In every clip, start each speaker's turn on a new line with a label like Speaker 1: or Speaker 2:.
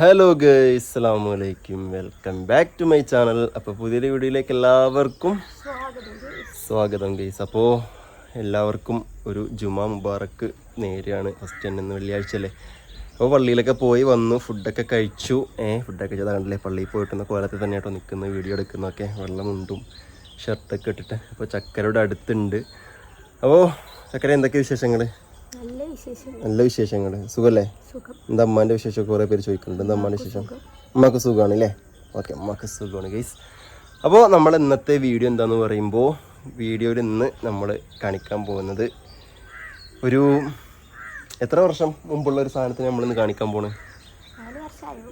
Speaker 1: Hello guy അസ്സാം അലൈക്കും welcome back to my channel അപ്പോൾ പുതിയൊരു വീഡിയോയിലേക്ക് എല്ലാവർക്കും സ്വാഗതം ഗൈസ് അപ്പോൾ എല്ലാവർക്കും ഒരു ജുമാ മുബാറക്ക് നേരെയാണ് ഫസ്റ്റ് തന്നെ ഇന്ന് വെള്ളിയാഴ്ച അല്ലേ? അപ്പോൾ പള്ളിയിലൊക്കെ പോയി വന്നു ഫുഡൊക്കെ കഴിച്ചു. ഏഹ് ഫുഡൊക്കെ ചെയ്താൽ കണ്ടില്ലേ? പള്ളിയിൽ പോയിട്ടുന്ന കോലത്തിൽ തന്നെ കേട്ടോ നിൽക്കുന്ന വീഡിയോ എടുക്കുന്നൊക്കെ വെള്ളമുണ്ടും ഷർട്ടൊക്കെ ഇട്ടിട്ട്. അപ്പോൾ ചക്കരയുടെ അടുത്തുണ്ട്. അപ്പോൾ ചക്കര എന്തൊക്കെ വിശേഷങ്ങൾ
Speaker 2: നല്ല വിശേഷം
Speaker 1: നല്ല വിശേഷങ്ങൾ സുഖല്ലേ?
Speaker 2: സുഖം.
Speaker 1: എന്താ അമ്മാന്റെ വിശേഷം കുറേ പേര് ചോദിക്കുന്നുണ്ട്. എന്താ അമ്മാന്റെ വിശേഷം? അമ്മയ്ക്ക് സുഖമാണ് അല്ലേ ഓക്കെ അമ്മയ്ക്ക് സുഖമാണ് ഗൈസ്. അപ്പോൾ നമ്മൾ ഇന്നത്തെ വീഡിയോ എന്താന്ന് പറയുമ്പോൾ വീഡിയോയിൽ ഇന്ന് നമ്മൾ കാണിക്കാൻ പോകുന്നത് ഒരു എത്ര വർഷം മുമ്പുള്ള ഒരു സാധനത്തിന് നമ്മളിന്ന് കാണിക്കാൻ പോണ്?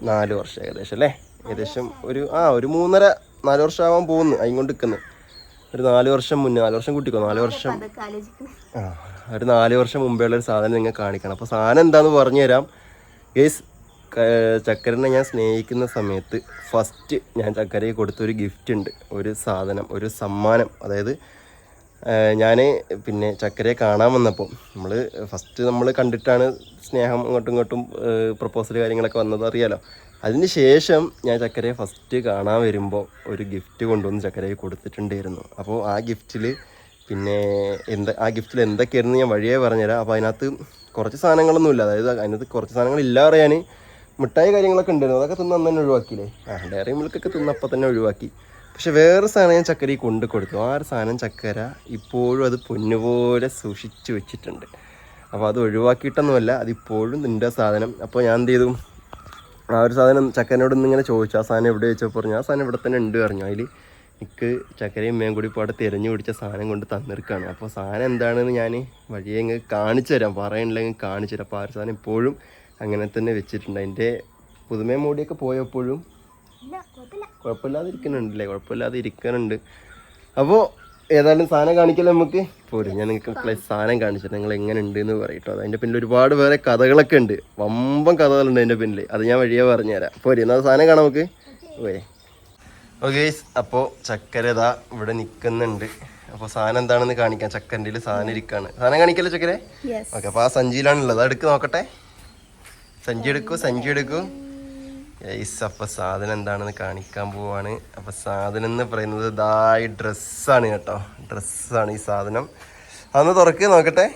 Speaker 2: നാല്
Speaker 1: വർഷം ഏകദേശം അല്ലേ ഏകദേശം ഒരു ആ ഒരു മൂന്നര നാല് വർഷം ആവാൻ പോകുന്നു. അതിങ്ങോട്ട് നിൽക്കുന്നു. ഒരു നാല് വർഷം മുന്നേ നാല് വർഷം കൂട്ടിക്കോ നാല് വർഷം. ആ. ഒരു നാല് വർഷം മുമ്പേ ഒരു സാധനം നിങ്ങൾ കാണിക്കണം. അപ്പോൾ സാധനം എന്താണെന്ന് പറഞ്ഞു തരാം. ഗേസ് ചക്കരനെ ഞാൻ സ്നേഹിക്കുന്ന സമയത്ത് ഫസ്റ്റ് ഞാൻ ചക്കരയ്ക്ക് കൊടുത്തൊരു ഗിഫ്റ്റ് ഉണ്ട്. ഒരു സാധനം ഒരു സമ്മാനം. അതായത് ഞാൻ പിന്നെ ചക്കരയെ കാണാൻ വന്നപ്പോൾ നമ്മൾ ഫസ്റ്റ് നമ്മൾ കണ്ടിട്ടാണ് സ്നേഹം അങ്ങോട്ടും ഇങ്ങോട്ടും പ്രപ്പോസൽ കാര്യങ്ങളൊക്കെ വന്നത് അറിയാലോ. അതിന് ശേഷം ഞാൻ ചക്കരയെ ഫസ്റ്റ് കാണാൻ വരുമ്പോൾ ഒരു ഗിഫ്റ്റ് കൊണ്ടുവന്ന് ചക്കരയ്ക്ക് കൊടുത്തിട്ടുണ്ടായിരുന്നു. അപ്പോൾ ആ ഗിഫ്റ്റിൽ പിന്നെ എന്താ ആ ഗിഫ്റ്റിൽ എന്തൊക്കെയായിരുന്നു ഞാൻ വഴിയേ പറഞ്ഞുതരാം. അപ്പോൾ അതിനകത്ത് കുറച്ച് സാധനങ്ങളൊന്നുമില്ല. അതായത് അതിനകത്ത് കുറച്ച് സാധനങ്ങൾ ഇല്ല പറയാൻ. മിഠായി കാര്യങ്ങളൊക്കെ ഉണ്ടായിരുന്നു. അതൊക്കെ തിന്ന് അന്ന് തന്നെ ഒഴിവാക്കിയില്ലേ? ആ ഡയറി മിൽക്കൊക്കെ തിന്ന് അപ്പം തന്നെ ഒഴിവാക്കി. പക്ഷെ വേറെ സാധനം ഞാൻ ചക്കര കൊണ്ട് കൊടുത്തു. ആ ഒരു സാധനം ചക്കര ഇപ്പോഴും അത് പൊന്നുപോലെ സൂക്ഷിച്ചു വെച്ചിട്ടുണ്ട്. അപ്പോൾ അത് ഒഴിവാക്കിയിട്ടൊന്നുമല്ല അതിപ്പോഴും നിന്റെ സാധനം. അപ്പോൾ ഞാൻ എന്ത് ചെയ്തു? ആ ഒരു സാധനം ചക്കരനോട് ഒന്ന് ഇങ്ങനെ ചോദിച്ചു. ആ സാധനം എവിടെ വെച്ചപ്പോൾ പറഞ്ഞു ആ സാധനം ഇവിടെ തന്നെ ഉണ്ട് പറഞ്ഞു. അതിൽ എനിക്ക് ചക്കരയും മേം കൂടി ഇപ്പോൾ അവിടെ തിരഞ്ഞു പിടിച്ച സാധനം കൊണ്ട് തന്നിരിക്കുകയാണ് അപ്പോൾ സാധനം എന്താണെന്ന് ഞാൻ വഴിയെ ഇങ്ങ് കാണിച്ചു തരാം. പറയണില്ലെങ്കിൽ കാണിച്ചു തരാം. അപ്പോൾ ആ ഒരു സാധനം ഇപ്പോഴും അങ്ങനെ തന്നെ വെച്ചിട്ടുണ്ട്. അതിന്റെ പുതുമേ മൂടിയൊക്കെ പോയപ്പോഴും കുഴപ്പമില്ലാതെ ഇരിക്കുന്നുണ്ടല്ലേ കുഴപ്പമില്ലാതെ ഇരിക്കുന്നുണ്ട് അപ്പോൾ ഏതായാലും സാധനം കാണിക്കല്ലോ നമുക്ക്? പോരും ഞാൻ നിങ്ങൾക്ക് സാധനം കാണിച്ചിട്ട് നിങ്ങൾ എങ്ങനെ ഉണ്ട് എന്ന് പറയട്ടോ അതിന്റെ പിന്നിൽ ഒരുപാട് വേറെ കഥകളൊക്കെ ഉണ്ട്. വമ്പം കഥകളുണ്ട് അതിന്റെ പിന്നിൽ. അത് ഞാൻ വഴിയെ പറഞ്ഞുതരാം. പോരും എന്നാൽ സാധനം കാണാം നമുക്ക്. പോയേ ഓക്കെ അപ്പോൾ ചക്കര ഇതാ ഇവിടെ നിൽക്കുന്നുണ്ട് അപ്പോൾ സാധനം എന്താണെന്ന് കാണിക്കാം. ചക്കന്റെ സാധനം ഇരിക്കാണ്. സാധനം കാണിക്കല്ലോ ചക്കരെ? ഓക്കെ അപ്പോൾ ആ സഞ്ചിയിലാണുള്ളത്. എടുക്ക് നോക്കട്ടെ. സഞ്ചി എടുക്കൂ സഞ്ചി എടുക്കൂ. യെസ് അപ്പോൾ സാധനം എന്താണെന്ന് കാണിക്കാൻ പോവാണ്. അപ്പോൾ സാധനം എന്ന് പറയുന്നത് ഇതായി ഡ്രസ്സാണ് കേട്ടോ. ഡ്രസ്സാണ് ഈ സാധനം. അതൊന്ന് തുറക്ക് നോക്കട്ടെ.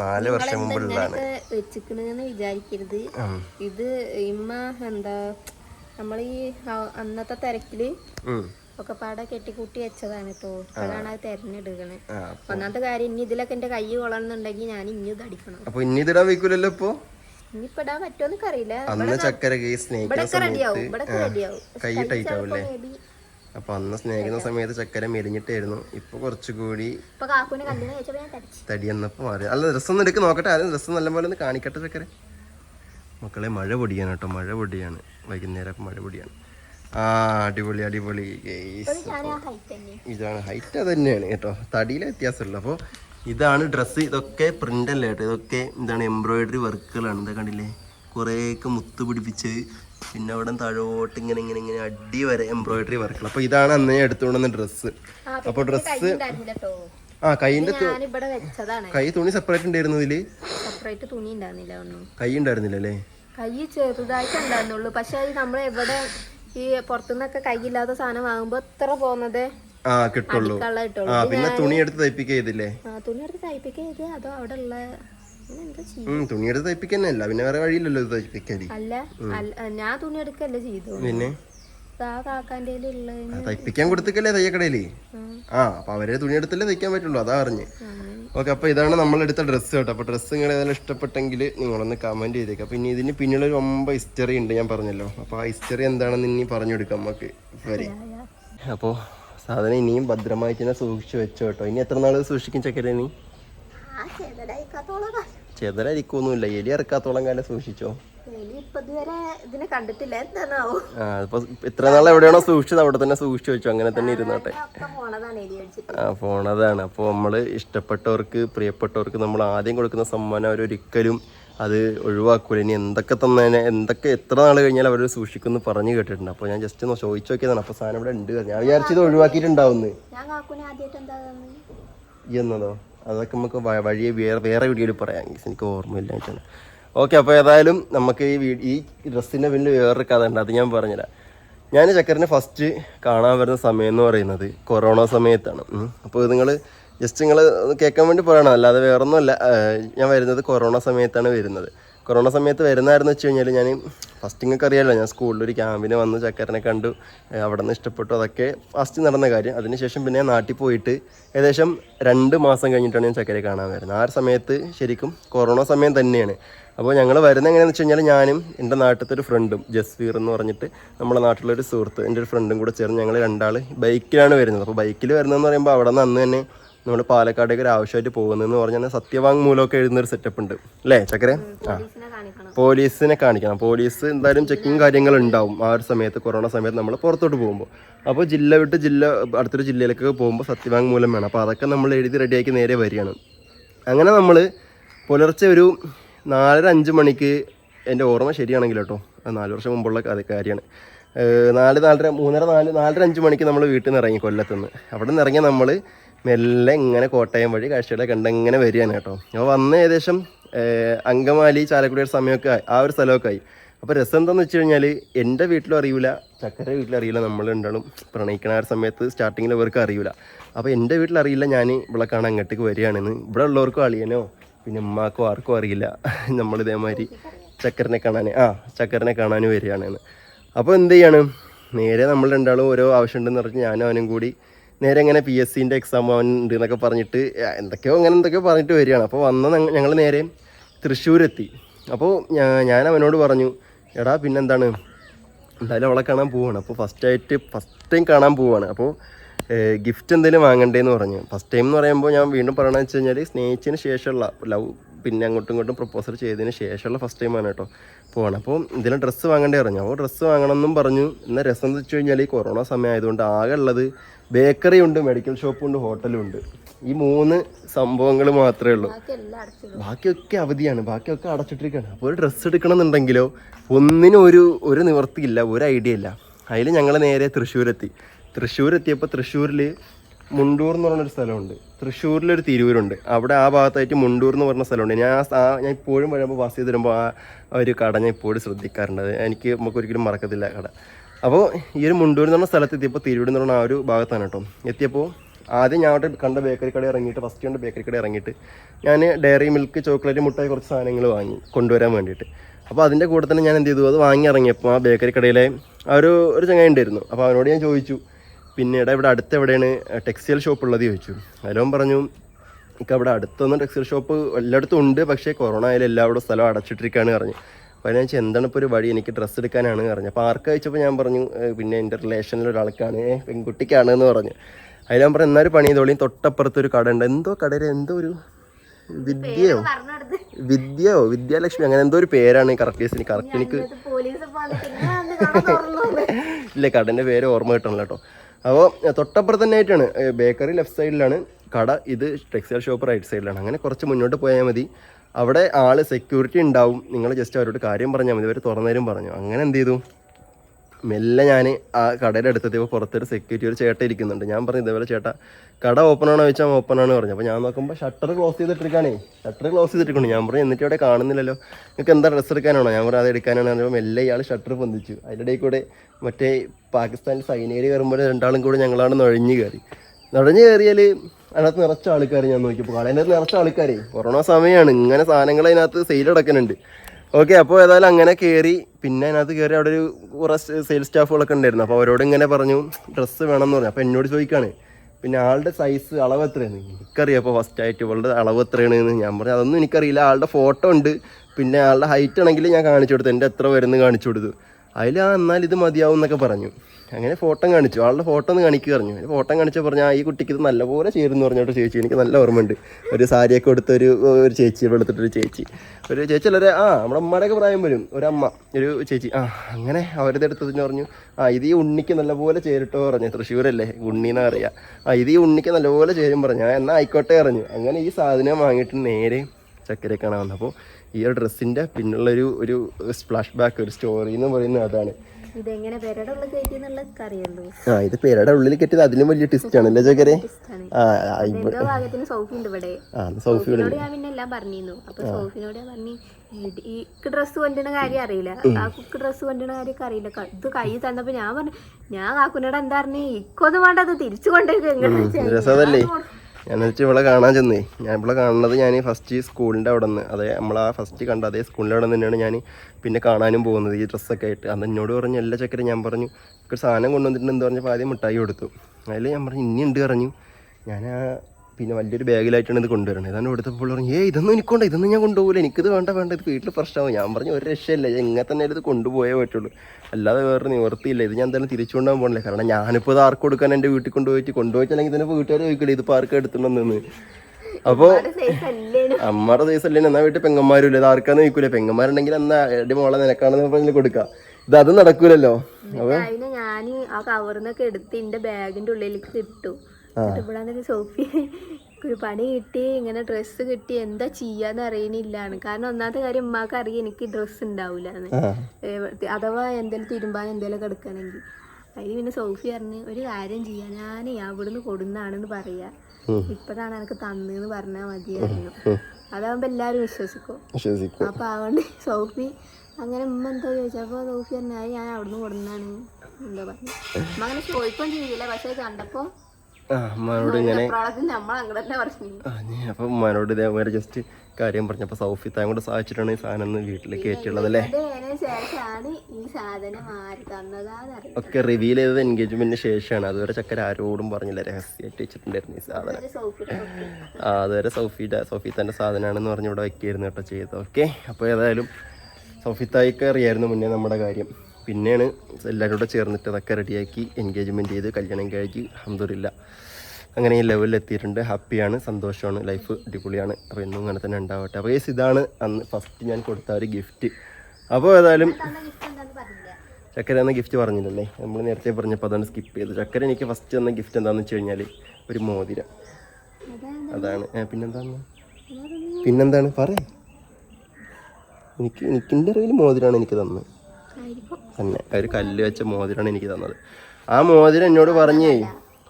Speaker 1: നാല് വർഷം മുമ്പുള്ളതാണ്.
Speaker 2: ഇത് ഇമ്മ എന്താ നമ്മൾ ഈ അന്നത്തെ
Speaker 1: തിരക്കിൽ.
Speaker 2: ഒക്കെ പാടെ കെട്ടിക്കൂട്ടി വെച്ചതാണ് കേട്ടോ അതാണ് അത് തെരഞ്ഞെടുക്കണേ. ഒന്നാമത്തെ കാര്യം ഇനി ഇതിലൊക്കെ എന്റെ കൈ കൊള്ളണമെന്നുണ്ടെങ്കിൽ ഞാൻ ഇനി ഇത് അടിക്കണം.
Speaker 1: അപ്പോൾ ഇനി ഇതിടാൻ വയ്ക്കൂലല്ലോ ഇപ്പോൾ
Speaker 2: ഇനിയിപ്പോ ഇടാൻ പറ്റുമോ അറിയില്ല
Speaker 1: അന്ന് ചക്കര കൈ ടൈറ്റ് ആവില്ലേ?
Speaker 2: മേബി
Speaker 1: അപ്പോൾ അന്ന് സ്നേഹിക്കുന്ന സമയത്ത് ചക്കര മെലിഞ്ഞിട്ടായിരുന്നു.
Speaker 2: ഇപ്പൊ കുറച്ചുകൂടി തടിയെന്നപ്പോ
Speaker 1: തടി എന്നപ്പോൾ മാറി. അല്ല ഡ്രസ്സ് ഒന്ന് എടുക്ക് നോക്കട്ടെ. ആരും ഡ്രസ്സ് നല്ലപോലെ ഒന്ന് കാണിക്കട്ടെ ചക്കര. മക്കളെ മഴ പൊടിയാണ് കേട്ടോ മഴ പൊടിയാണ്. വൈകുന്നേരം മഴ പൊടിയാണ് ആ അടിപൊളി അടിപൊളി. ഇതാണ് ഹൈറ്റ് അത് തന്നെയാണ് കേട്ടോ. തടിയിലെ വ്യത്യാസമുള്ളൂ. അപ്പോൾ ഇതാണ് ഡ്രസ്സ് ഇതൊക്കെ പ്രിന്റ് അല്ല കേട്ടോ? ഇതൊക്കെ ഇതാണ് എംബ്രോയിഡറി വർക്കുകളാണ് ഇതാ കണ്ടില്ലേ? കുറേയൊക്കെ മുത്ത് പിടിപ്പിച്ച് പിന്നെ അവിടെ താഴോട്ട് ഇങ്ങനെ ഇങ്ങനെ ഇങ്ങനെ അടി വരെ എംബ്രോയിഡറി വർക്കുകൾ അപ്പോൾ ഇതാണ് അന്ന് എടുത്തുകൊണ്ടുവന്ന ഡ്രസ്സ് അപ്പോൾ ഡ്രസ്സ് ആ
Speaker 2: വെച്ചതാണ്.
Speaker 1: കൈ തുണി സെപ്പറേറ്റ് ഉണ്ടായിരുന്നു
Speaker 2: ഇതിൽ?
Speaker 1: കൈ ഉണ്ടായിരുന്നില്ല അല്ലേ?
Speaker 2: കൈ ചെറുതായിട്ട് ഉണ്ടായിരുന്നുള്ളൂ. പക്ഷെ അത് നമ്മൾ എവിടെ ഈ പുറത്തുനിന്നൊക്കെ കൈയില്ലാത്ത സാധനം വാങ്ങുമ്പോ എത്ര പോകുന്നത്?
Speaker 1: ആ കിട്ടുള്ളൂ. ആ പിന്നെ തുണി എടുത്ത് തയ്പ്പിക്കുക ചെയ്തില്ലേ
Speaker 2: തുണി എടുത്ത് തയ്പ്പിക്കരുത്. അതോ അവിടെ ഉള്ള അങ്ങനെ ചെയ്യും?
Speaker 1: തുണി എടുത്ത് തയ്പ്പിക്കുന്നല്ല പിന്നെ വേറെ വഴിയില്ലല്ലോ ഇത് തയ്പ്പിക്കൽ
Speaker 2: അല്ല ഞാൻ തുണി എടുക്കല്ലേ ചെയ്തു
Speaker 1: പിന്നെ? തയ്പ്പിക്കാൻ കൊടുത്തിക്കല്ലേ തയ്യക്കടയിൽ? ആ അപ്പൊ അവരെ തുണി എടുത്തല്ലേ തയ്ക്കാൻ പറ്റുള്ളൂ അതാ പറഞ്ഞു. ഓക്കെ അപ്പൊ ഇതാണ് നമ്മൾ എടുത്ത ഡ്രസ്സ് കേട്ടോ. അപ്പൊ ഡ്രസ്സ് നിങ്ങൾ ഏതായാലും ഇഷ്ടപ്പെട്ടെങ്കിൽ നിങ്ങളൊന്ന് കമന്റ് ചെയ്തേക്കാം. പിന്നെ ഇതിന് പിന്നിലൊരു ഒമ്പ ഹിസ്റ്ററി ഉണ്ട് ഞാൻ പറഞ്ഞല്ലോ. അപ്പൊ ആ ഹിസ്റ്ററി എന്താണെന്ന് ഇനി പറഞ്ഞു കൊടുക്കാം നമുക്ക് വരെ. അപ്പോൾ സാധനം ഇനിയും ഭദ്രമായി തന്നെ സൂക്ഷിച്ചു വെച്ചോ കേട്ടോ. ഇനി എത്ര നാൾ സൂക്ഷിക്കും ചക്കര നീ? ചെതലരിക്കൊന്നുമില്ല എലി ഇറക്കാത്തോളം കാലം സൂക്ഷിച്ചോ? ഇത്ര നാൾ എവിടെയാണോ സൂക്ഷിച്ചത് അവിടെ തന്നെ സൂക്ഷിച്ചു വെച്ചു. അങ്ങനെ തന്നെ ഇരുന്നോട്ടെ. ആ പോണതാണ്. അപ്പോൾ നമ്മൾ ഇഷ്ടപ്പെട്ടവർക്ക് പ്രിയപ്പെട്ടവർക്ക് നമ്മൾ ആദ്യം കൊടുക്കുന്ന സമ്മാനം അവരൊരിക്കലും അത് ഒഴിവാക്കൂല. ഇനി എന്തൊക്കെ തന്നെ എന്തൊക്കെ എത്ര നാൾ കഴിഞ്ഞാൽ അവർ സൂക്ഷിക്കുന്നു പറഞ്ഞു കേട്ടിട്ടുണ്ട്. അപ്പോൾ ഞാൻ ജസ്റ്റ് ഒന്ന് ചോദിച്ചു നോക്കിയതാണ്. അപ്പോൾ സാധനം ഇവിടെ ഉണ്ട്. ഞാൻ വിചാരിച്ചത് ഒഴിവാക്കിയിട്ടുണ്ടാവുന്നു? എന്നതോ? അതൊക്കെ നമുക്ക് വഴിയെ വേറെ വേറെ വീഡിയോയിൽ പറയാം. എനിക്ക് ഓർമ്മയില്ലായിട്ടാണ് ഓക്കെ അപ്പോൾ ഏതായാലും നമുക്ക് ഈ ഈ ഡ്രസ്സിന്റെ പിന്നിൽ വേറൊരു കഥ ഉണ്ട്. അത് ഞാൻ പറഞ്ഞുതരാം. ഞാൻ ചക്കരനെ ഫസ്റ്റ് കാണാൻ വരുന്ന സമയം എന്ന് പറയുന്നത് കൊറോണ സമയത്താണ്. അപ്പോൾ നിങ്ങൾ ജസ്റ്റ് നിങ്ങൾ കേൾക്കാൻ വേണ്ടി പറയണം. അല്ലാതെ വേറൊന്നുമല്ല. ഞാൻ വരുന്നത് കൊറോണ സമയത്താണ് വരുന്നത്. കൊറോണ സമയത്ത് വരുന്നതായിരുന്നു വെച്ച് കഴിഞ്ഞാൽ ഞാൻ ഫസ്റ്റ് നിങ്ങൾക്ക് അറിയാമല്ലോ ഞാൻ സ്കൂളിൽ ഒരു ക്യാമ്പിന് വന്ന് ചക്കരനെ കണ്ടു. അവിടെ നിന്ന് ഇഷ്ടപ്പെട്ടു. അതൊക്കെ ഫസ്റ്റ് നടന്ന കാര്യം. അതിനുശേഷം പിന്നെ നാട്ടിൽ പോയിട്ട് ഏകദേശം രണ്ട് മാസം കഴിഞ്ഞിട്ടാണ് ഞാൻ ചക്കരെ കാണാൻ വരുന്നത്. ആ സമയത്ത് ശരിക്കും കൊറോണ സമയം തന്നെയാണ്. അപ്പോൾ ഞങ്ങൾ വരുന്നത് എങ്ങനെയാണെന്ന് വെച്ച് കഴിഞ്ഞാൽ ഞാനും എന്റെ നാട്ടിലത്തെ ഒരു ഫ്രണ്ടും ജസ്വീർ എന്ന് പറഞ്ഞിട്ട് നമ്മുടെ നാട്ടിലൊരു സുഹൃത്ത് എന്റെ ഒരു ഫ്രണ്ടും കൂടെ ചേർന്ന് ഞങ്ങൾ രണ്ടാൾ ബൈക്കിലാണ് വരുന്നത്. അപ്പോൾ ബൈക്കിൽ വരുന്നതെന്ന് പറയുമ്പോൾ അവിടെ നിന്ന് അന്ന് തന്നെ നമ്മൾ പാലക്കാടേക്ക് ഒരു ആവശ്യമായിട്ട് പോകുന്നതെന്ന് പറഞ്ഞാൽ സത്യവാങ്മൂലമൊക്കെ എഴുതുന്ന ഒരു സെറ്റപ്പ് ഉണ്ട്. അല്ലേ ചക്കരെ? ആ.
Speaker 2: പോലീസിനെ കാണിക്കണം.
Speaker 1: പോലീസ് എന്തായാലും ചെക്കിങ് കാര്യങ്ങൾ ഉണ്ടാവും ആ ഒരു സമയത്ത് കൊറോണ സമയത്ത് നമ്മൾ പുറത്തോട്ട് പോകുമ്പോൾ. അപ്പോൾ ജില്ല വിട്ട് ജില്ല അടുത്തൊരു ജില്ലയിലേക്ക് പോകുമ്പോൾ സത്യവാങ്മൂലം വേണം. അപ്പോൾ അതൊക്കെ നമ്മൾ എഴുതി റെഡിയാക്കി നേരെ വരികയാണ്. അങ്ങനെ നമ്മൾ പുലർച്ചെ ഒരു നാലര അഞ്ച് മണിക്ക് എന്റെ ഓർമ്മ ശരിയാണെങ്കിൽ കേട്ടോ. നാല് വർഷം മുമ്പുള്ള കാര്യമാണ്. നാല് നാലര മൂന്നര നാല് നാലര അഞ്ച് മണിക്ക് നമ്മൾ വീട്ടിൽ നിന്ന് ഇറങ്ങി കൊല്ലത്തു നിന്ന് അവിടെ നിന്ന് ഇറങ്ങിയ നമ്മൾ മെല്ലെ ഇങ്ങനെ കോട്ടയം വഴി കാഴ്ചകളെ കണ്ട് ഇങ്ങനെ വരികയാണ് കേട്ടോ. അപ്പോൾ വന്ന് ഏകദേശം അങ്കമാലി ചാലക്കുടിയുടെ സമയമൊക്കെ ആ ഒരു സ്ഥലമൊക്കെ ആയി. അപ്പോൾ രസം എന്താണെന്ന് വെച്ച് കഴിഞ്ഞാൽ എന്റെ വീട്ടിലും അറിയില്ല ചക്കര വീട്ടിലും അറിയില്ല നമ്മൾ രണ്ടാളും പ്രണയിക്കണ ആ സമയത്ത് സ്റ്റാർട്ടിങ്ങിൽ ഇവർക്ക് അറിയില്ല. അപ്പോൾ എന്റെ വീട്ടിൽ അറിയില്ല ഞാൻ ഇവിടെ കാണാൻ അങ്ങോട്ടേക്ക് വരികയാണെന്ന്. ഇവിടെ ഉള്ളവർക്കും അളിയനോ പിന്നെ ഉമ്മാക്കും ആർക്കും അറിയില്ല. നമ്മൾ ഇതേമാതിരി ചക്കരനെ കാണാൻ ആ ചക്കരനെ കാണാൻ വരികയാണെന്ന്. അപ്പോൾ എന്ത് ചെയ്യാണ്? നേരെ നമ്മൾ രണ്ടാളും ഓരോ ആവശ്യം ഉണ്ടെന്ന് പറഞ്ഞ് ഞാനും അവനും കൂടി നേരെ ഇങ്ങനെ പി എസ് സിന്റെ എക്സാം അവൻ ഉണ്ട് എന്നൊക്കെ പറഞ്ഞിട്ട് എന്തൊക്കെയോ അങ്ങനെ എന്തൊക്കെയോ പറഞ്ഞിട്ട് വരികയാണ്. അപ്പോൾ വന്ന ഞങ്ങൾ നേരെ തൃശ്ശൂരെത്തി. അപ്പോൾ ഞാൻ അവനോട് പറഞ്ഞു എടാ പിന്നെന്താണ്? എന്തായാലും അവളെ കാണാൻ പോവാണ്. അപ്പോൾ ഫസ്റ്റായിട്ട് ഫസ്റ്റ് ടൈം കാണാൻ പോവാണ്. അപ്പോൾ ഗിഫ്റ്റ് എന്തെങ്കിലും വാങ്ങണ്ടേന്ന് പറഞ്ഞു. ഫസ്റ്റ് ടൈം എന്ന് പറയുമ്പോൾ ഞാൻ വീണ്ടും പറയണമെന്ന് വെച്ച് കഴിഞ്ഞാൽ സ്നേഹിച്ചതിന് ശേഷമുള്ള ലവ് പിന്നെ അങ്ങോട്ടും ഇങ്ങോട്ടും പ്രപ്പോസൽ ചെയ്തതിന് ശേഷമുള്ള ഫസ്റ്റ് ടൈമാണ് കേട്ടോ പോകണം അപ്പോൾ എന്തെങ്കിലും ഡ്രസ്സ് വാങ്ങണ്ടേ പറഞ്ഞു. അപ്പോൾ ഡ്രസ്സ് വാങ്ങണമെന്നും പറഞ്ഞു. എന്നാൽ രസം എന്ന് വെച്ച് കഴിഞ്ഞാൽ ഈ കൊറോണ സമയം ആയതുകൊണ്ട് ആകെ ഉള്ളത് ബേക്കറി ഉണ്ട് മെഡിക്കൽ ഷോപ്പും ഉണ്ട് ഹോട്ടലും ഉണ്ട്. ഈ മൂന്ന് സംഭവങ്ങൾ മാത്രമേ ഉള്ളൂ. ബാക്കിയൊക്കെ അവധിയാണ്. ബാക്കിയൊക്കെ അടച്ചിട്ടിരിക്കുകയാണ്. അപ്പോൾ ഒരു ഡ്രസ്സ് എടുക്കണമെന്നുണ്ടെങ്കിലോ ഒന്നിനും ഒരു ഒരു നിവർത്തിയില്ല ഒരു ഐഡിയ ഇല്ല. അതിൽ ഞങ്ങൾ നേരെ തൃശ്ശൂരെത്തി. തൃശ്ശൂരെത്തിയപ്പോൾ തൃശ്ശൂരിൽ മുണ്ടൂർ എന്ന് പറഞ്ഞൊരു സ്ഥലമുണ്ട്. തൃശ്ശൂരിലൊരു തിരൂരുണ്ട്. അവിടെ ആ ഭാഗത്തായിട്ട് മുണ്ടൂർ എന്ന് പറഞ്ഞ സ്ഥലമുണ്ട്. ഞാൻ ആ ഞാൻ ഇപ്പോഴും വരുമ്പോൾ പാസ് ചെയ്ത് വരുമ്പോൾ ആ ഒരു കട ഞാൻ ഇപ്പോഴും ശ്രദ്ധിക്കാറുണ്ട്. എനിക്ക് നമുക്ക് ഒരിക്കലും മറക്കത്തില്ല കട. അപ്പോൾ ഈ ഒരു മുണ്ടൂർ എന്ന് പറഞ്ഞ സ്ഥലത്ത് എത്തിയപ്പോൾ തിരൂർ എന്ന് ആ ഒരു ഭാഗത്താണ് കേട്ടോ. എത്തിയപ്പോൾ ആദ്യം ഞാൻ അവിടെ കണ്ട ബേക്കറി കട ഇറങ്ങിയിട്ട് ഫസ്റ്റ് കണ്ട ബേക്കറി കട ഇറങ്ങിയിട്ട് ഞാൻ ഡയറി മിൽക്ക് ചോക്ലേറ്റ് മുട്ടായി കുറച്ച് സാധനങ്ങൾ വാങ്ങി കൊണ്ടുവരാൻ വേണ്ടിയിട്ട്. അപ്പോൾ അതിന്റെ കൂടെ തന്നെ ഞാൻ എന്ത് ചെയ്തു? അത് വാങ്ങി ഇറങ്ങിയപ്പോൾ ആ ബേക്കറി കടയിലെ ആ ഒരു ഒരു ചങ്ങായി ഉണ്ടായിരുന്നു. അപ്പോൾ അവനോട് ഞാൻ ചോദിച്ചു പിന്നീട് ഇവിടെ അടുത്ത് എവിടെയാണ് ടെക്സ്റ്റൈൽ ഷോപ്പ് ഉള്ളത് ചോദിച്ചു. അതിലും പറഞ്ഞു എനിക്ക് അവിടെ അടുത്തൊന്നും ടെക്സ്റ്റൈൽ ഷോപ്പ് എല്ലായിടത്തും ഉണ്ട് പക്ഷേ കൊറോണ ആയാലും എല്ലാവരുടെ സ്ഥലം അടച്ചിട്ടിരിക്കുകയാണ് പറഞ്ഞു. അപ്പോൾ അതിനെ വെച്ചാൽ എന്താണ് ഇപ്പോൾ ഒരു വഴി എനിക്ക് ഡ്രസ്സ് എടുക്കാനാണ് പറഞ്ഞു. അപ്പോൾ ആർക്ക് അയച്ചപ്പോൾ ഞാൻ പറഞ്ഞു "ഏ, പിന്നെ എന്റെ റിലേഷനിൽ ഒരാൾക്കാണ് ഏ, പെൺകുട്ടിക്കാണ് എന്ന് പറഞ്ഞു. അതിൽ ഞാൻ പറഞ്ഞു എന്നാലും പണി ചെയ്തോളിയും തൊട്ടപ്പുറത്ത് ഒരു കട ഉണ്ട് എന്തോ കടയിൽ എന്തോ ഒരു വിദ്യയോ? വിദ്യയോ? വിദ്യാലക്ഷ്മി? അങ്ങനെ എന്തോ ഒരു പേരാണ് കറക്റ്റ് കറക്റ്റ് എനിക്ക് ഇല്ല കടന്റെ പേര് ഓർമ്മ കിട്ടണല്ലോ കേട്ടോ. അപ്പോൾ തൊട്ടപ്പുറത്ത് തന്നെ ആയിട്ടാണ്. ബേക്കറി ലെഫ്റ്റ് സൈഡിലാണ്. കട ഇത് ടെക്സ്റ്റൈൽ ഷോപ്പ് റൈറ്റ് സൈഡിലാണ്. അങ്ങനെ കുറച്ച് മുന്നോട്ട് പോയാൽ മതി. അവിടെ ആൾ സെക്യൂരിറ്റി ഉണ്ടാവും. നിങ്ങൾ ജസ്റ്റ് അവരോട് കാര്യം പറഞ്ഞാൽ മതി. അവർ തുറന്നേരും പറഞ്ഞു. അങ്ങനെ എന്ത് ചെയ്തു? മെല്ലെ ഞാൻ ആ കടയുടെ അടുത്തെത്തിയപ്പോൾ പുറത്തൊരു സെക്യൂരിറ്റി ഒരു ചേട്ടൻ ഇരിക്കുന്നുണ്ട്. ഞാൻ പറഞ്ഞു ഇതേപോലെ ചേട്ടാ കട ഓപ്പൺ ആണോ ചോദിച്ചാൽ ഓപ്പൺ ആണെന്ന് പറഞ്ഞു. അപ്പോൾ ഞാൻ നോക്കുമ്പോൾ ഷട്ടർ ക്ലോസ് ചെയ്തിട്ടിരിക്കാനേ ഷട്ടർ ക്ലോസ് ചെയ്തിട്ടുണ്ട് ഞാൻ പറഞ്ഞു എന്നിട്ട് ഇവിടെ കാണുന്നില്ലല്ലോ. നിങ്ങൾക്ക് എന്താ ഡ്രസ്സ് എടുക്കാനാണോ? ഞാൻ പറഞ്ഞു അത് എടുക്കാനാണ്. പറഞ്ഞപ്പോൾ മെല്ലെ ഇയാൾ ഷട്ടർ പൊന്തിച്ചു. അതിന്റെ ഇടയിൽ കൂടെ മറ്റേ പാകിസ്ഥാനിൽ സൈനികർ കയറുമ്പോൾ രണ്ടാളും കൂടെ ഞങ്ങളാണ് നുഴഞ്ഞു കയറി. നുഴഞ്ഞു കയറിയാൽ അതിനകത്ത് നിറച്ച ആൾക്കാർ ഞാൻ നോക്കിയപ്പോൾ കടേന്റെ നിറച്ച ആൾക്കാരെ. കൊറോണ സമയമാണ് ഇങ്ങനെ സാധനങ്ങൾ അതിനകത്ത് സെയിൽ അടക്കുന്നുണ്ട് ഓക്കെ അപ്പോൾ ഏതായാലും അങ്ങനെ കയറി പിന്നെ അതിനകത്ത് കയറി അവിടെ ഒരു കുറേ സെയിൽസ് സ്റ്റാഫുകളൊക്കെ ഉണ്ടായിരുന്നു. അപ്പോൾ അവരോട് ഇങ്ങനെ പറഞ്ഞു ഡ്രസ്സ് വേണം എന്ന് പറഞ്ഞു. അപ്പോൾ എന്നോട് ചോദിക്കുകയാണ് പിന്നെ ആളുടെ സൈസ് അളവ് എത്രയാണ്? എനിക്കറിയാം അപ്പോൾ ഫസ്റ്റ് ആയിട്ട് ഇവളുടെ അളവ് എത്രയാണെന്ന്. ഞാൻ പറഞ്ഞു അതൊന്നും എനിക്കറിയില്ല. ആളുടെ ഫോട്ടോ ഉണ്ട്. പിന്നെ ആളുടെ ഹൈറ്റ് ആണെങ്കിൽ ഞാൻ കാണിച്ചു കൊടുത്തു. എന്റെ എത്ര വരുന്നു കാണിച്ചു കൊടുത്തു. അതിൽ ആ എന്നാൽ ഇത് മതിയാവും എന്നൊക്കെ പറഞ്ഞു. അങ്ങനെ ഫോട്ടോ കാണിച്ചു. ആളുടെ ഫോട്ടോ ഒന്ന് കാണിക്കുക പറഞ്ഞു. ഫോട്ടോ കാണിച്ചാൽ പറഞ്ഞു ആ ഈ കുട്ടിക്ക് ഇത് നല്ലപോലെ ചേരുന്നു പറഞ്ഞോട്ട് ചേച്ചി. എനിക്ക് നല്ല ഓർമ്മയുണ്ട്. ഒരു സാരിയൊക്കെ കൊടുത്ത ഒരു ഒരു ചേച്ചി എടുത്തിട്ടൊരു ചേച്ചി. ഒരു ചേച്ചി അല്ല ഒരു ആ നമ്മുടെ അമ്മയുടെയൊക്കെ പ്രായം വരും. ഒരമ്മ ഒരു ചേച്ചി. ആ അങ്ങനെ അവരുടെ എടുത്തതിന് പറഞ്ഞു ആ ഇത് ഈ ഉണ്ണിക്ക് നല്ലപോലെ ചേരിട്ടോ പറഞ്ഞു. തൃശ്ശൂരല്ലേ ഉണ്ണിന്നാ അറിയാം ആ ഇത് ഈ ഉണ്ണിക്ക് നല്ലപോലെ ചേരും പറഞ്ഞു. ആ എന്നാൽ ആയിക്കോട്ടെ പറഞ്ഞു. അങ്ങനെ ഈ സാധനം വാങ്ങിയിട്ട് നേരെ ചക്കരെ കാണാൻ വന്നു അപ്പോൾ ഈ ഒരു ഡ്രസ്സിന്റെ പിന്നുള്ളൊരു ഒരു സ്പ്ലാഷ് ബാക്ക് ഒരു സ്റ്റോറി എന്ന് പറയുന്നത് അതാണ്.
Speaker 2: പെരയുടെ
Speaker 1: ആ ഇത് പേരുടെ ഉള്ളിൽ കെട്ടിയത് അതിലും വലിയ ട്വിസ്റ്റ് ആണ് ചക്കരെ?
Speaker 2: ഇഷ്ടമാണ്
Speaker 1: ആ ആ, ഇവ-
Speaker 2: എന്തോ ഭാഗത്തിന് സോഫി ഉണ്ട് ഇവിടെ.
Speaker 1: ആ സോഫി
Speaker 2: സോഫിനോട് ഞാൻ പിന്നെ എല്ലാം പറഞ്ഞിരുന്നു. അപ്പൊ സോഫിനോട് ഞാൻ പറഞ്ഞു ഈ ഡ്രസ്സ് കൊണ്ടുവരുന്ന കാര്യം അറിയില്ല. ആ കുക്ക് ഡ്രസ്സ് കൊണ്ടുവരുന്ന കാര്യമൊക്കെ അറിയില്ല. ഇത് കൈ തന്നപ്പോ ഞാൻ പറഞ്ഞു ഞാൻ കാക്കുനോട് എന്താ പറഞ്ഞു ഇക്കൊന്നും വേണ്ട അത് തിരിച്ചു കൊണ്ടുപോയി എങ്ങനെ
Speaker 1: ഞാൻ ഇവിടെ കാണാൻ ചെന്നേ. ഞാൻ ഇവിടെ കാണുന്നത് ഞാൻ ഫസ്റ്റ് സ്കൂളിന്റെ അവിടെ നിന്ന് അതെ നമ്മൾ ആ ഫസ്റ്റ് കണ്ട അതേ സ്കൂളിന്റെ അവിടെ തന്നെയാണ് ഞാൻ പിന്നെ കാണാനും പോകുന്നത് ഈ ഡ്രസ്സൊക്കെ ആയിട്ട്. അന്ന് എന്നോട് പറഞ്ഞു എല്ലാ ചക്കരും ഞാൻ പറഞ്ഞു ഒരു സാധനം കൊണ്ടുവന്നിട്ടുണ്ട് എന്ന് പറഞ്ഞപ്പോൾ ആദ്യം മിഠായി കൊടുത്തു. അതിൽ ഞാൻ പറഞ്ഞു ഇനി ഉണ്ട് പറഞ്ഞു. ഞാൻ പിന്നെ വലിയൊരു ബാഗിലായിട്ടാണ് ഇത് കൊണ്ടുവരുന്നത്. ഇതാണ് പുള്ളി പറഞ്ഞു ഏ ഇതൊന്നും എനിക്കൊണ്ട് ഇതൊന്നും ഞാൻ കൊണ്ടുപോകില്ല എനിക്കിത് വേണ്ട വേണ്ട. ഇത് വീട്ടിൽ പ്രശ്നമാവും. ഞാൻ പറഞ്ഞു ഒരു രക്ഷയില്ല. ഇങ്ങനെ തന്നെ ഇത് കൊണ്ടുപോയേ പറ്റുള്ളൂ. അല്ലാതെ വേറെ നിവർത്തിയില്ല ഇത് ഞാൻ എന്തായാലും തിരിച്ചു കൊണ്ടുപോകാൻ പോകണില്ല കാരണം ഞാനിപ്പോൾ ഇത് ആർക്ക് കൊടുക്കാൻ എന്റെ വീട്ടിൽ കൊണ്ടുപോയിട്ട് കൊണ്ടുപോയിട്ടില്ലെങ്കിൽ ഇതിനെ വീട്ടുകാർ ചോദിക്കില്ല ഇത് പാർക്ക് എടുത്തിട്ടുണ്ടെന്ന് അപ്പോൾ
Speaker 2: സൈസ്
Speaker 1: അമ്മയുടെ ദിവസമല്ലേ എന്നാ വീട്ടിൽ പെങ്ങന്മാരും ഇല്ല. ഇത് ആർക്കാന്ന് ചോദിക്കില്ല പെങ്ങന്മാരുണ്ടെങ്കിൽ എന്നാ എടി മോളെ നിനക്കാണെന്ന് പറഞ്ഞാൽ കൊടുക്കാം. ഇത് അത് നടക്കൂലല്ലോ. അപ്പൊ
Speaker 2: ഞാൻ ആ കവർന്നൊക്കെ എടുത്ത് എന്റെ ബാഗിന്റെ ഉള്ളിലേക്ക് ഇട്ടു. ഇവിടെ സോഫി ഒരു പണി കിട്ടി ഇങ്ങനെ ഡ്രസ്സ് കിട്ടി എന്താ ചെയ്യാന്ന് അറിയണില്ലാണ് കാരണം ഒന്നാമത്തെ കാര്യം ഉമ്മാക്ക് അറിയാം എനിക്ക് ഡ്രസ്സ് ഉണ്ടാവില്ല അഥവാ എന്തെങ്കിലും തിരുമ്പാൻ എന്തെങ്കിലും കിടക്കണമെങ്കിൽ അതിന് പിന്നെ സോഫി പറഞ്ഞ് ഒരു കാര്യം ചെയ്യാം ഞാൻ അവിടുന്ന് കൊടുന്നാണെന്ന് പറയാ. ഇപ്പഴാണ് എനിക്ക് തന്നെന്ന് പറഞ്ഞാൽ മതിയായിരുന്നു. അതാവുമ്പോ എല്ലാരും വിശ്വസിക്കും. അപ്പൊ അതുകൊണ്ട് സോഫി അങ്ങനെ ഉമ്മ എന്തോ ചോദിച്ചപ്പോ സോഫി പറഞ്ഞു ഞാൻ അവിടുന്ന് കൊടുന്നാണ്. എന്താ പറഞ്ഞു. ഉമ്മ അങ്ങനെ ചോദിക്കുകയും ചെയ്തില്ല. പക്ഷെ കണ്ടപ്പോ
Speaker 1: അമ്മയോട് ഇങ്ങനെ അപ്പം ഉമ്മാനോട് ജസ്റ്റ് കാര്യം പറഞ്ഞപ്പോൾ സൗഫി താൻ കൂടെ സാധിച്ചിട്ടാണ് ഈ സാധനം വീട്ടിൽ കയറ്റിയുള്ളത് അല്ലേ? ഒക്കെ റിവീൽ ചെയ്തത് എൻഗേജ്മെന്റിന് ശേഷമാണ് അതുവരെ ചക്കര ആരോടും പറഞ്ഞില്ല. രഹസ്യമായിട്ട് വെച്ചിട്ടുണ്ടായിരുന്നു ഈ സാധനം. ആ അതുവരെ സൗഫിയുടെ സൗഫിത്താന്റെ സാധനമാണെന്ന് പറഞ്ഞ് ഇവിടെ വെക്കായിരുന്നു കേട്ടോ ചെയ്തത്. ഓക്കെ അപ്പോൾ ഏതായാലും സൗഫിത്തായിക്ക് അറിയായിരുന്നു മുന്നേ നമ്മുടെ കാര്യം. പിന്നെയാണ് എല്ലാവരും കൂടെ ചേർന്നിട്ട് അതൊക്കെ റെഡിയാക്കി എൻഗേജ്മെന്റ് ചെയ്ത് കല്യാണം കഴിച്ച് അഹമ്മദില്ല അങ്ങനെ ഈ ലെവലിൽ എത്തിയിട്ടുണ്ട്. ഹാപ്പിയാണ് സന്തോഷമാണ് ലൈഫ് അടിപൊളിയാണ്. അപ്പോൾ എന്നും അങ്ങനെ തന്നെ ഉണ്ടാവട്ടെ. അപ്പോൾ ഇതാണ് അന്ന് ഫസ്റ്റ് ഞാൻ കൊടുത്ത ഒരു ഗിഫ്റ്റ് അപ്പോൾ ഏതായാലും ചക്കര എന്ന ഗിഫ്റ്റ് പറഞ്ഞില്ലല്ലേ? നമ്മൾ നേരത്തെ പറഞ്ഞപ്പോൾ അതാണ് സ്കിപ്പ് ചെയ്തത്. ചക്കര എനിക്ക് ഫസ്റ്റ് തന്ന ഗിഫ്റ്റ് എന്താണെന്ന് വെച്ച് കഴിഞ്ഞാൽ ഒരു മോതിരം.
Speaker 2: അതാണ്.
Speaker 1: പിന്നെന്താണ്? പിന്നെന്താണ്? പറ എനിക്ക് എനിക്കിന്റെ അറിവിൽ മോതിരമാണ് എനിക്ക് തന്നത്. തന്നെ. ഒരു കല്ല് വെച്ച മോതിരമാണ് എനിക്ക് തന്നത്. ആ മോതിരം എന്നോട് പറഞ്ഞേ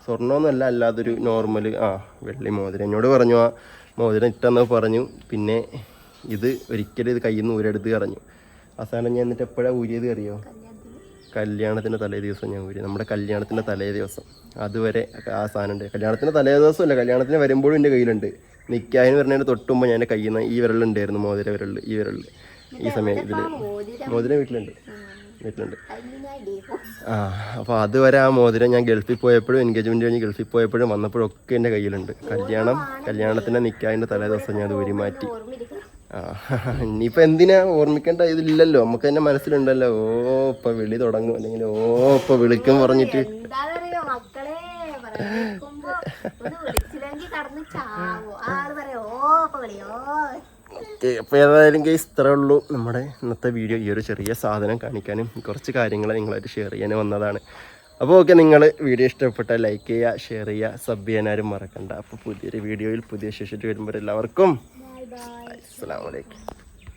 Speaker 1: സ്വർണമൊന്നുമല്ല അല്ലാതൊരു നോർമൽ ആ വെള്ളി മോതിരം. എന്നോട് പറഞ്ഞു ആ മോതിരം ഇട്ടെന്ന് പറഞ്ഞു. പിന്നെ ഇത് ഒരിക്കലും ഇത് കയ്യിൽ നിന്ന് ഊരെടുത്ത് കറഞ്ഞു അവസാനം ഞാൻ എന്നിട്ട് എപ്പോഴാണ് ഊരിയത് അറിയോ? കല്യാണത്തിന്റെ തലേ ദിവസം ഞാൻ ഊരി. നമ്മുടെ കല്യാണത്തിന്റെ തലേ ദിവസം. അതുവരെ ആ സാധനം ഉണ്ട് കല്യാണത്തിന്റെ തലേ ദിവസമല്ല കല്യാണത്തിന് വരുമ്പോഴും എന്റെ കയ്യിലുണ്ട്. നിൽക്കാഹിന് വരുന്നതിന് തൊട്ടുമ്പോൾ ഞാൻ എന്റെ കയ്യിൽ നിന്ന് ഈ വിരലുണ്ടായിരുന്നു മോതിര വിരലിൽ ഈ വിരലിൽ ഈ സമയം ഇതിൽ
Speaker 2: മോതിരം
Speaker 1: മോതിരം വീട്ടിലുണ്ട്.
Speaker 2: ഇടിയേക്കും
Speaker 1: ആ അപ്പോൾ അതുവരെ ആ മോതിരം ഞാൻ ഗൾഫിൽ പോയപ്പോഴും എൻഗേജ്മെന്റ് കഴിഞ്ഞ് ഗൾഫിൽ പോയപ്പോഴും വന്നപ്പോഴും ഒക്കെ എന്റെ കയ്യിലുണ്ട്. കല്യാണം കല്യാണത്തിന്റെ നിൽക്കാതിന്റെ തലേ ദിവസം ഞാൻ അത് ഊരി മാറ്റി.
Speaker 2: ഓർമ്മയിരിക്കണം
Speaker 1: ആ ഇനിയിപ്പോൾ എന്തിനാ ഓർമ്മിക്കേണ്ട ഇതില്ലല്ലോ. നമുക്ക് തന്നെ മനസ്സിലുണ്ടല്ലോ. ഓ ഇപ്പം വിളി തുടങ്ങും. അല്ലെങ്കിൽ ഓ ഇപ്പം വിളിക്കും പറഞ്ഞിട്ട്.
Speaker 2: വിളിച്ചില്ലെങ്കിൽ കടന്ന് ചാവോ. ആൾ പറയോ ഓ ഇപ്പൊ വിളിയോ
Speaker 1: ഓക്കെ അപ്പോൾ ഏതായാലും കേസ് ഇത്രേ ഉള്ളൂ നമ്മുടെ ഇന്നത്തെ വീഡിയോ ഈ ഒരു ചെറിയ സാധനം കാണിക്കാനും കുറച്ച് കാര്യങ്ങൾ നിങ്ങളായിട്ട് ഷെയർ ചെയ്യാനും വന്നതാണ്. അപ്പോൾ ഓക്കെ നിങ്ങൾ വീഡിയോ ഇഷ്ടപ്പെട്ട ലൈക്ക് ചെയ്യുക ഷെയർ ചെയ്യുക സബ് ചെയ്യാനാരും മറക്കണ്ട. അപ്പോൾ പുതിയൊരു വീഡിയോയിൽ പുതിയ ശേഷിട്ട് വരുമ്പോൾ എല്ലാവർക്കും അസ്സാം വലൈക്കും